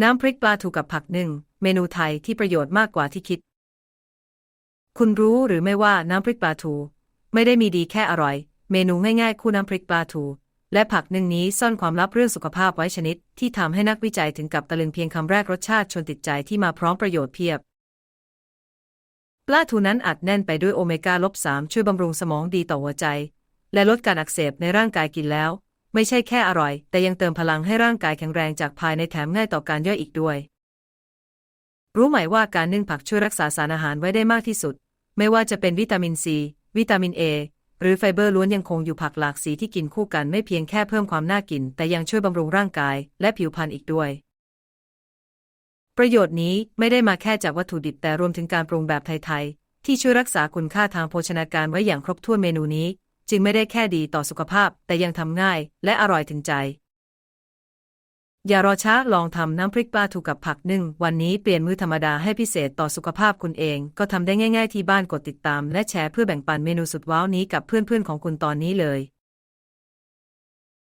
น้ำพริกปลาทูกับผักหนึ่ง เมนูไทยที่ประโยชน์มากกว่าที่คิด คุณรู้หรือไม่ว่าน้ำพริกปลาทูไม่ได้มีดีแค่อร่อย เมนูง่ายๆ คู่น้ำพริกปลาทูและผักหนึ่งนี้ซ่อนความลับเรื่องสุขภาพไว้ชนิด ที่ทำให้นักวิจัยถึงกับตะลึงเพียงคำแรกรสชาติชวนติดใจที่มาพร้อมประโยชน์เพียบ ปลาทูนั้นอัดแน่นไปด้วยโอเมก้าลบ3ช่วยบำรุงสมองดีต่อหัวใจ และลดการอักเสบในร่างกายกินแล้ว ไม่ใช่แค่อร่อย แต่ยังเติมพลังให้ร่างกายแข็งแรงจากภายในแถมง่ายต่อการย่อยอีกด้วย รู้ไหมว่าการนึ่งผักช่วยรักษาสารอาหารไว้ได้มากที่สุด ไม่ว่าจะเป็นวิตามินซี วิตามินเอหรือไฟเบอร์ล้วนยังคงอยู่ผักหลากสีที่กินคู่กันไม่เพียงแค่เพิ่มความน่ากิน แต่ยังช่วยบำรุงร่างกายและผิวพรรณอีกด้วย ประโยชน์นี้ไม่ได้มาแค่จากวัตถุดิบแต่รวมถึงการปรุงแบบไทยๆที่ช่วยรักษาคุณค่าทางโภชนาการไว้อย่างครบถ้วนเมนูนี้ จึงไม่ได้แค่ดีต่อสุขภาพ แต่ยังทำง่ายและอร่อยถึงใจ อย่ารอช้าลองทำน้ำพริกปลาถูกับผักนึ่ง วันนี้เปลี่ยนมื้อธรรมดาให้พิเศษต่อสุขภาพคุณเอง ก็ทำได้ง่าย ๆ ที่บ้านกดติดตาม และแชร์เพื่อแบ่งปันเมนูสุดว้าวนี้กับเพื่อนๆของคุณตอนนี้เลย